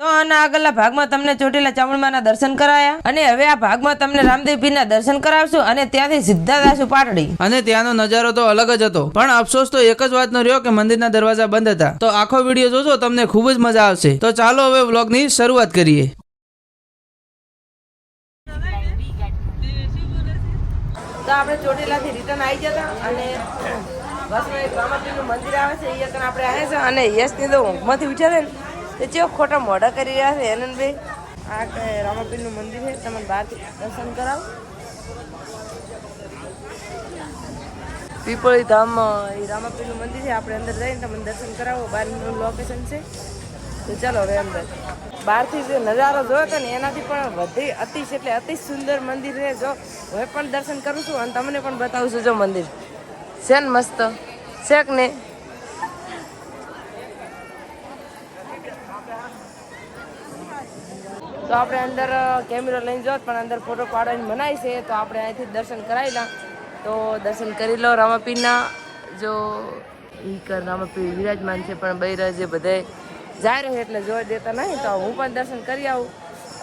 તો આના આગળના ભાગમાં તમને ચોટીલા ચામુંડમાના દર્શન કરાયા. અને હવે આ ભાગમાં તમને રામદેવ પીરના દર્શન કરાવશું અને ત્યાંથી સીધા દાશું પાટડી. અને ત્યાંનો નજારો તો અલગ જ હતો. પણ અફસોસ તો એક જ વાતનો રહ્યો કે મંદિરના દરવાજા બંધ હતા. તો આખો વીડિયો જોજો તમને ખૂબ જ મજા આવશે. તો ચાલો હવે વ્લોગની શરૂઆત કરીએ. તો આપણે ચોટીલાથી રિટર્ન આવી જતા અને બસમાં એક રામાજીનું મંદિર આવે છે એ આપણે આવે છે અને યશની તો ઊંઘમાંથી ઉઠ્યા છે ને. તે ચેવો ખોટા મોઢા કરી રહ્યા છે હેનનભાઈ. આ રામાપીરનું મંદિર છે, તમને બહારથી દર્શન કરાવો. પીપળી ધામ એ રામાપીરનું મંદિર છે, આપણે અંદર જઈને તમને દર્શન કરાવો, બહારનું લોકેશન છે. તો ચાલો હવે અંદર. બહારથી જે નજારો જોયો હતો ને, એનાથી પણ વધી અતિશ, એટલે અતિ સુંદર મંદિર છે. જો હું પણ દર્શન કરું છું અને તમને પણ બતાવું છું, જો મંદિર. છે ને મસ્ત. છે ને તો આપણે અંદર કેમેરો લઈને જોત, પણ અંદર ફોટો પાડવાની મનાય છે, તો આપણે અહીંથી દર્શન કરાવેલા તો દર્શન કરી લો રામાપીરના. જો એ કર, રામાપીર વિરાજમાન છે, પણ બૈરા જે બધાય જાય રહે એટલે જોવા દેતા નહીં, તો હું પણ દર્શન કરી આવું.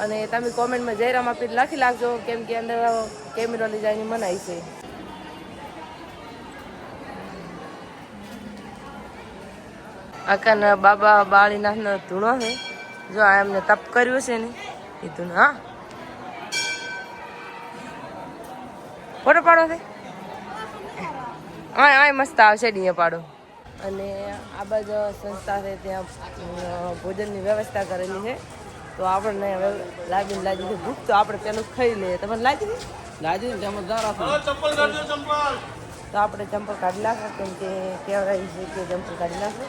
અને તમે કોમેન્ટમાં જય રામાપીર લખી લાગજો, કેમ કે અંદર કેમેરો લઈ જવાની મનાય છે. આકાના બાબા બાળીનાથનો ધૂણો છે. જો આ એમને તપ કર્યું છે ને. એ ધૂણો હા ફોટો પાડો છે હા હા મસ્ત આવશે ડીએ પાડો અને આ બાજુ સંસ્થા છે ત્યાં ભોજનની વ્યવસ્થા કરેલી છે. તો આપણને હવે લાગીને લાગી છે ભૂખ તો આપણે પેલું ખાઈ લઈએ. તમને લાગી? લાજી ચમકદાર તો આપણે ચંપલ કાઢી નાખો કેમ કે કહેવાય છે કે ચંપલ કાઢી નાખો.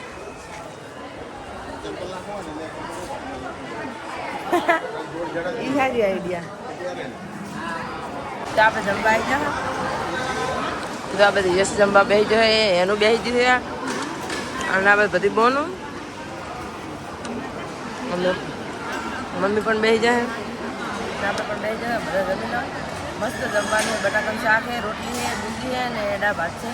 ઈ સારી આઈડિયા તો આપણે જમવા આવી જાઓ તો આ બધી યશ જમવા બેસી જાય એનું બેસી દીધું અને આ બધી બોનું. મમ્મી પણ બેસી જાય. આપણે પણ બેસી જાય બધા જમી લો. મસ્ત જમવાનું બટાકા બટાકાનું શાક છે રોટલી છે બુંદી છે અને એડા ભાત છે.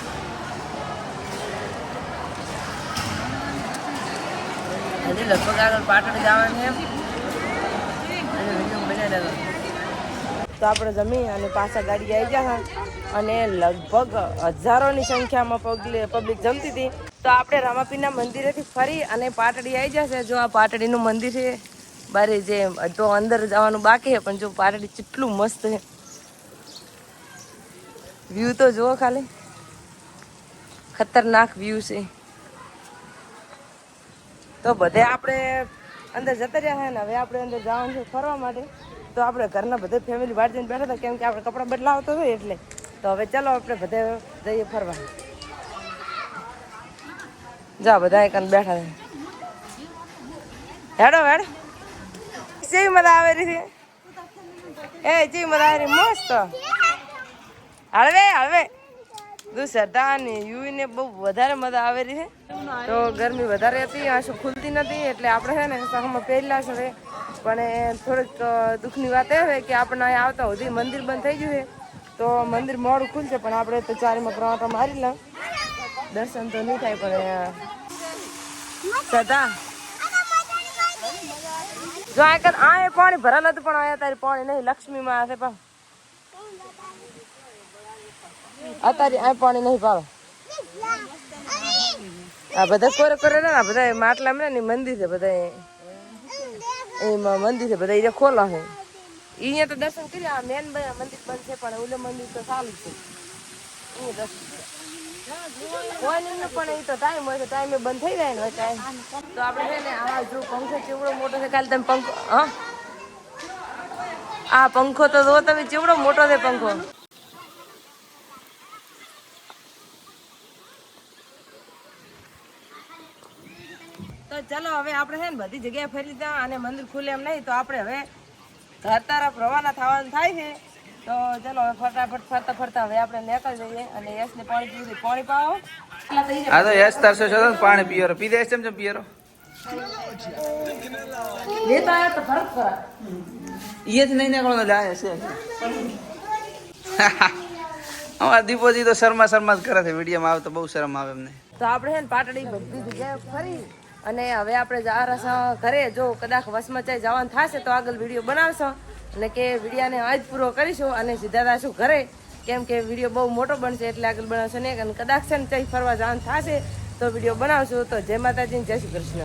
હજી લગભગ પાટણ જવાનું અને તો આપણે જમી અને પાછા ગાડી આવી ગયા અને લગભગ હજારોની સંખ્યામાં પગલે પબ્લિક જમતી હતી. તો આપણે રામાપીરના મંદિરેથી ફરી અને પાટડી આવી જશે. જો આ પાટડીનું મંદિર છે, બારે જે તો અંદર જવાનું બાકી છે, પણ જો પાટડી કેટલું મસ્ત છે. વ્યૂ તો જુઓ ખાલી. ખતરનાક વ્યૂ છે. તો બધે આપણે અંદર જતા રહ્યા છે ને હવે આપણે અંદર જવાનું છે ફરવા માટે. તો આપણે ઘરના બધે ફેમિલી બહાર જઈને બેઠા હતા, કેમ કે આપણે કપડાં બદલાવતો હોય એટલે. તો હવે ચાલો આપણે બધે જઈએ ફરવા. જા બધા એક બેઠા છે. હેડો, હેડ. જેવી મજા આવે રહી છે? એ જેવી મજા આવે મસ્ત. હળવે હળવે. દુસરતા ને યુવીને બહુ વધારે મજા આવે છે. તો ગરમી વધારે હતી આંસુ ખુલતી નથી, એટલે આપણે છે ને સહમાં પહેલા છે પણ થોડીક દુઃખની વાત એ કે આપણે અહીંયા આવતા સુધી મંદિર બંધ થઈ ગયું છે. તો મંદિર મોડું ખુલશે, પણ આપણે તો ચારીમાં પ્રમાણ મારી લઉં. દર્શન તો નહીં થાય, પણ સદા જો આ કર આ પાણી ભરાલ હતું પણ અહીંયા તારી પાણી નહીં, લક્ષ્મીમાં હશે પણ. અત્યારે આ પાણી નહીં પાવે આ બધા કોરે કોરે ને, આ બધા માટલા ને મંદિર છે બધા એમાં મંદિર છે બધા એ ખોલા છે. અહીંયા તો દર્શન કર્યા મેન મંદિર બંધ છે, પણ ઓલું મંદિર તો ચાલુ છે. અહીંયા. પણ એ તો ટાઈમ હોય તો ટાઈમે બંધ થઈ જાય ને ટાઈમ આપણે આ જો પંખો ચેવડો મોટો છે, કાલે તમે પંખો આ પંખો તો જો તમે, ચેવડો મોટો છે પંખો. તો ચલો હવે આપણે છે ને બધી જગ્યાએ ફરી લીધા અને મંદિર ખુલે એમ નહીં તો આપણે હવે ઘર તરફ રવાના થવાનું થાય છે. તો ચલો હવે ફટાફટ ફરતા ફરતા હવે આપણે નીકળી જઈએ અને યશને પાણી પીવું. પાણી પાવો. હા તો યશ તરસો છો પાણી પિયરો પી દે ચમ ચમ લેતા આવ્યા તો ફરક ખરા એ જ નહીં નીકળો જાય છે. અમારા દીપોજી તો શર્મા શર્મા જ કરે છે. વિડીયોમાં આવે તો બહુ શરમ આવે એમને. તો આપણે છે ને પાટડી બધી જગ્યાએ ફરી. અને હવે આપણે જા રહ્યા ઘરે જો કદાચ વસમાં ચાઈ જવાનું થશે તો આગળ વીડિયો બનાવશો અને કે વિડીયાને આજ પૂરો કરીશું અને સીધા થશું ઘરે. કેમ કે વીડિયો બહુ મોટો બનશે એટલે આગળ બનાવશો નહીં. અને કદાચ છે ને ચાઈ ફરવા જવાનું થશે તો વીડિયો બનાવશું. તો જય માતાજી જય શ્રી કૃષ્ણ.